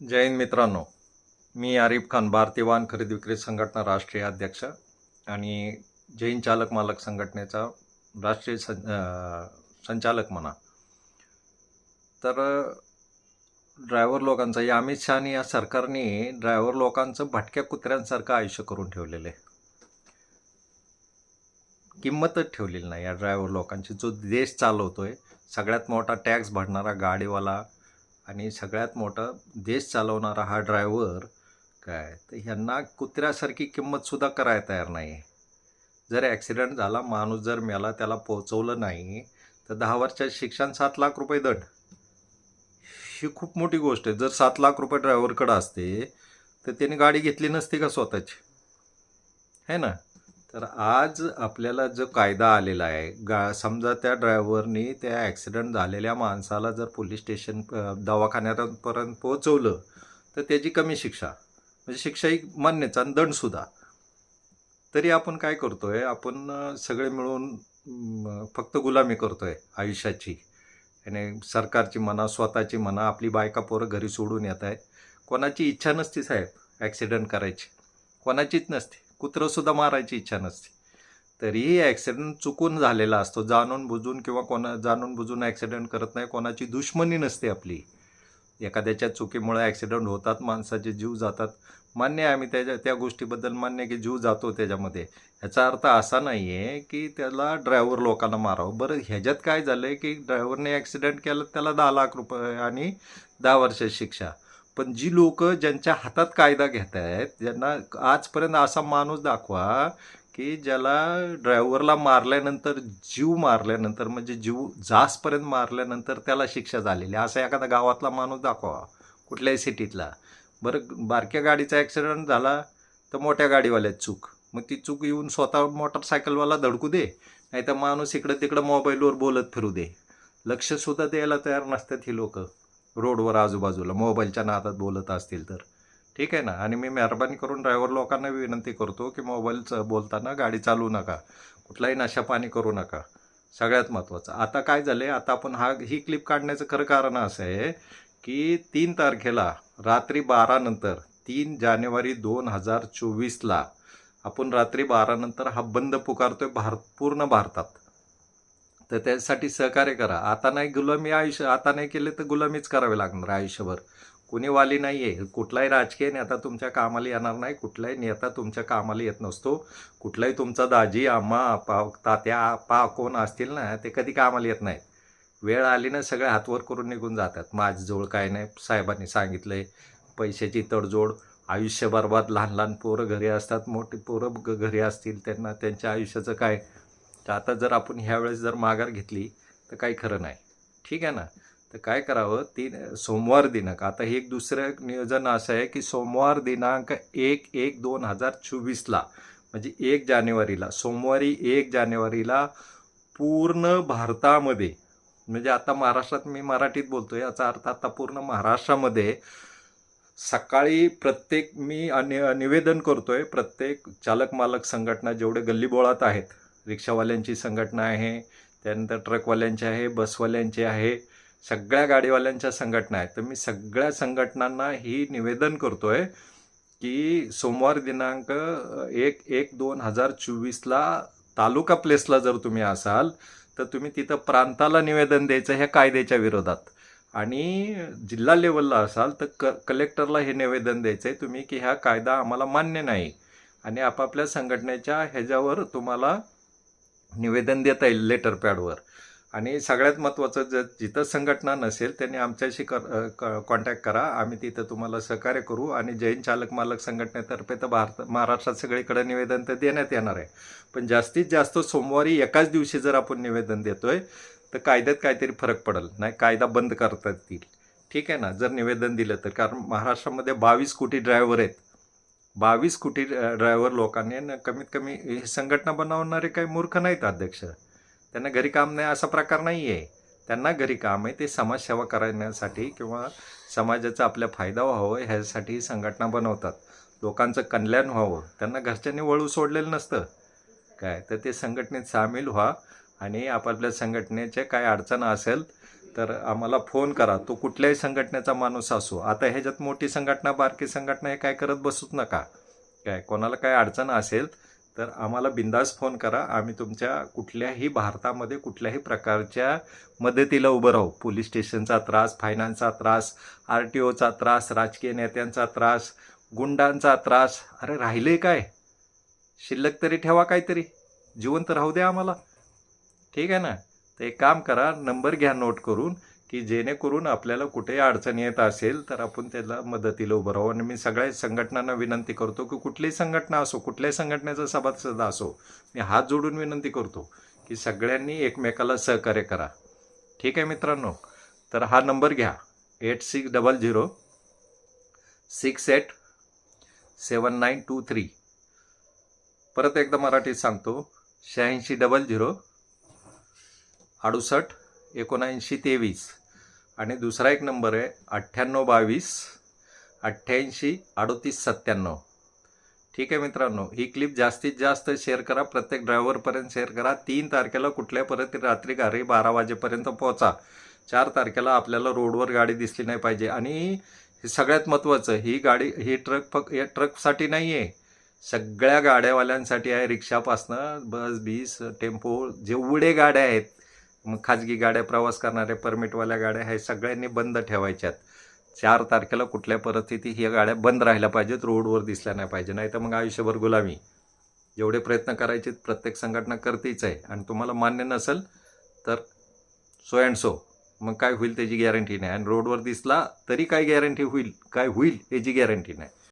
जय हिंद मित्रांनो. मी आरिफ खान भारतीय वाहन खरेदी विक्री संघटना राष्ट्रीय अध्यक्ष आणि जैन चालक मालक संघटनेचा राष्ट्रीय सं संचालक म्हणा. तर ड्रायव्हर लोकांचं या अमित शहानी या सरकारने ड्रायव्हर लोकांचं भटक्या कुत्र्यांसारखं आयुष्य करून ठेवलेलं आहे. किंमतच ठेवलेली नाही या ड्रायव्हर लोकांची. जो देश चालवतो आहे सगळ्यात मोठा टॅक्स भरणारा गाडीवाला आणि सगळ्यात मोठा देश चालवणारा हा ड्रायव्हर काय? तर ह्यांना कुत्र्यासारखी किंमतसुद्धा करायला तयार नाही जर ॲक्सिडेंट झाला माणूस जर मेला त्याला पोचवलं नाही तर दहा वर्षात शिक्षण सात लाख रुपये दंड. ही खूप मोठी गोष्ट आहे. जर सात लाख रुपये ड्रायव्हरकडं असते तर त्याने गाडी घेतली नसती का स्वतःची? है ना? तर आज आपल्याला जो कायदा आलेला आहे गा समजा त्या ड्रायव्हरनी त्या ॲक्सिडेंट झालेल्या माणसाला जर पोलीस स्टेशन दवाखान्यापर्यंत पोहोचवलं तर त्याची कमी शिक्षा. म्हणजे शिक्षा ही मान्यच आणि दंडसुद्धा तरी आपण काय करतो आहे आपण सगळे मिळून फक्त गुलामी करतो आहे आयुष्याची. आणि सरकारची म्हणा स्वतःची म्हणा आपली बायका पोरं घरी सोडून येत आहे कोणाची इच्छा नसती साहेब ॲक्सिडेंट करायची. कोणाचीच नसते. कुत्रंसुद्धा मारायची इच्छा नसते. तरीही ॲक्सिडेंट चुकून झालेला असतो. जाणून बुजून किंवा कोणा जाणून बुजून ॲक्सिडेंट करत नाही कोणाची दुश्मनी नसते आपली. एखाद्याच्या चुकीमुळे ॲक्सिडेंट होतात माणसाचे जीव जातात. मान्य आहे आम्ही त्याच्या त्या गोष्टीबद्दल मान्य की जीव जातो त्याच्यामध्ये. ह्याचा अर्थ असा नाही आहे की त्याला ड्रायव्हर लोकांना मारावं. बरं ह्याच्यात काय झालं आहे की ड्रायव्हरने ॲक्सिडेंट केलं त्याला दहा लाख रुपये आणि दहा वर्ष शिक्षा. पण जी लोक ज्यांच्या हातात कायदा घेत आहेत ज्यांना आजपर्यंत असा माणूस दाखवा की ज्याला ड्रायव्हरला मारल्यानंतर जीव मारल्यानंतर म्हणजे जीव जासपर्यंत मारल्यानंतर त्याला शिक्षा झालेली आहे. असा एखादा गावातला माणूस दाखवा कुठल्याही सिटीतला. बरं बारक्या गाडीचा ॲक्सिडेंट झाला तर मोठ्या गाडीवाल्यात चूक. मग ती चूक येऊन स्वतः मोटरसायकलवाला धडकू दे नाही तर माणूस इकडं तिकडं मोबाईलवर बोलत फिरू दे. लक्षसुद्धा द्यायला तयार नसतात ही लोक. रोडवर आजूबाजूला मोबाईलच्या नादात बोलत असतील तर. ठीक आहे ना? आणि मी मेहरबानी करून ड्रायव्हर लोकांना विनंती करतो की मोबाईलचं बोलताना गाडी चालवू नका. कुठलाही नशापाणी करू नका. सगळ्यात महत्त्वाचं. आता काय झालं आहे आता आपण हा ही क्लिप काढण्याचं खरं कारण असं आहे की तीन तारखेला रात्री बारानंतर तीन जानेवारी दोन हजार चोवीसला आपण रात्री बारानंतर हा बंद पुकारतोय भार पूर्ण भारतात. तर त्यासाठी सहकार्य करा. आता नाही गुलामी आयुष्य आता नाही केले तर गुलामीच करावे लागणार आयुष्यभर. कुणी वाली नाही आहे कुठलाही राजकीय नेता तुमच्या कामाला येणार नाही कुठलाही नेता तुमच्या कामाला येत नसतो. कुठलाही तुमचा दाजी आम्हा पा तात्या पा कोण असतील ना ते कधी कामाला येत नाहीत. वेळ आली ना सगळे हातवर करून निघून जातात. माझजवळ काय नाही साहेबांनी सांगितलं आहे पैशाची तडजोड आयुष्य बरबाद लहान लहान पोरं घरी असतात मोठी पोरं ग- घरी असतील त्यांना त्यांच्या आयुष्याचं काय? तर आता जर आपण ह्यावेळेस जर माघार घेतली तर काही खरं नाही. ठीक आहे ना? तर काय करावं? तीन सोमवार दिनांक. आता हे एक दुसरं नियोजन असं आहे की सोमवार दिनांक एक एक दोन हजार चोवीसला म्हणजे एक जानेवारीला सोमवारी एक जानेवारीला पूर्ण भारतामध्ये म्हणजे आता महाराष्ट्रात मी मराठीत बोलतो याचा अर्थ आता पूर्ण महाराष्ट्रामध्ये सकाळी प्रत्येक मी अनि- निवेदन करतो आहे प्रत्येक चालक मालक संघटना जेवढे गल्लीबोळात आहेत रिक्षावाल्यांची संघटना आहे त्यानंतर ट्रकवाल्यांची आहे बसवाल्यांची आहे सगळ्या गाडीवाल्यांच्या संघटना आहेत. तर मी सगळ्या संघटनांना ही निवेदन करतो आहे की सोमवार दिनांक एक एक दोन हजार चोवीसला तालुका प्लेसला जर तुम्ही असाल तर तुम्ही तिथं प्रांताला निवेदन द्यायचं ह्या कायद्याच्या विरोधात. आणि जिल्हा लेवलला असाल तर क कलेक्टरला हे निवेदन द्यायचं आहे तुम्ही की ह्या कायदा आम्हाला मान्य नाही. आणि आपापल्या संघटनेच्या ह्याच्यावर तुम्हाला निवेदन देता येईल लेटर पॅडवर. आणि सगळ्यात महत्त्वाचं जर जिथं संघटना नसेल त्यांनी आमच्याशी कर कॉन्टॅक्ट करा. आम्ही तिथं तुम्हाला सहकार्य करू. आणि जैन चालक मालक संघटनेतर्फे तर भारत महाराष्ट्रात सगळीकडे निवेदन तर देण्यात येणार आहे. पण जास्तीत जास्त सोमवारी एकाच दिवशी जर आपण निवेदन देतोय तर कायद्यात काहीतरी फरक पडेल. नाही कायदा बंद करता येतील. ठीक आहे ना? जर निवेदन दिलं तर. कारण महाराष्ट्रामध्ये बावीस कोटी ड्रायव्हर आहेत. बावीस कोटी ड्रायव्हर लोकांनी न कमीत कमी संघटना बनवणारे काही मूर्ख नाहीत अध्यक्ष. त्यांना घरी काम नाही असा प्रकार नाही आहे त्यांना घरी काम आहे ते समाजसेवा करण्यासाठी किंवा समाजाचा आपल्या फायदा व्हावं ह्यासाठी ही संघटना बनवतात. लोकांचं कल्याण व्हावं. त्यांना घरच्यांनी वळू सोडलेलं नसतं. काय? तर ते संघटनेत सामील व्हा आणि आपापल्या संघटनेच्या काय अडचण असेल तर आम्हाला फोन करा. तो कुठल्याही संघटनेचा माणूस असो. आता ह्याच्यात मोठी संघटना बारकी संघटना हे काय करत बसूच नका. काय कोणाला काय अडचण असेल तर आम्हाला बिंदास फोन करा. आम्ही तुमच्या कुठल्याही भारतामध्ये कुठल्याही प्रकारच्या मदतीला उभं राहू. पोलीस स्टेशनचा त्रास फायनान्सचा त्रास आर टी ओचा त्रास राजकीय नेत्यांचा त्रास गुंडांचा त्रास. अरे राहिले काय? शिल्लक तरी ठेवा काहीतरी. जिवंत राहू द्या आम्हाला. ठीक आहे ना? तर एक काम करा नंबर घ्या नोट करून की जेणेकरून आपल्याला कुठेही अडचण येत असेल तर आपण त्याला मदतीला उभं राहू. आणि मी सगळ्या संघटनांना विनंती करतो की कुठलीही संघटना असो कुठल्याही संघटनेचा सभासद असो मी हात जोडून विनंती करतो की सगळ्यांनी एकमेकाला सहकार्य करा. ठीक आहे मित्रांनो? तर हा नंबर घ्या. Eight six double zero six eight seven nine two three. परत एकदा मराठीत सांगतो. शहाऐंशी डबल झिरो अडुसष्ट एकोणऐंशी तेवीस. आणि दुसरा एक नंबर आहे अठ्ठ्याण्णव बावीस अठ्ठ्याऐंशी अडोतीस सत्त्याण्णव. ठीक आहे मित्रांनो ही क्लिप जास्तीत जास्त शेअर करा प्रत्येक ड्रायव्हरपर्यंत शेअर करा. तीन तारखेला कुठल्या परत रात्री घरी बारा वाजेपर्यंत पोहोचा. चार तारखेला आपल्याला रोडवर गाडी दिसली नाही पाहिजे. आणि हे सगळ्यात महत्त्वाचं ही गाडी ही ट्रक फक्त या ट्रकसाठी नाही आहे सगळ्या गाड्यावाल्यांसाठी आहे रिक्षापासनं बस बीस टेम्पो जेवढे गाड्या आहेत मग खाजगी गाड्या प्रवास करणाऱ्या परमिटवाल्या गाड्या हे सगळ्यांनी बंद ठेवायच्यात. चार तारखेला कुठल्या परिस्थितीत ह्या गाड्या बंद राहिल्या पाहिजेत रोडवर दिसल्या नाही पाहिजे नाही तर मग आयुष्यभर गुलामी. जेवढे प्रयत्न करायचे प्रत्येक संघटना करतेच आहे. आणि तुम्हाला मान्य नसेल तर सो अँड सो मग काय होईल त्याची गॅरंटी नाही. आणि रोडवर दिसला तरी काय गॅरंटी होईल? काय होईल याची गॅरंटी नाही.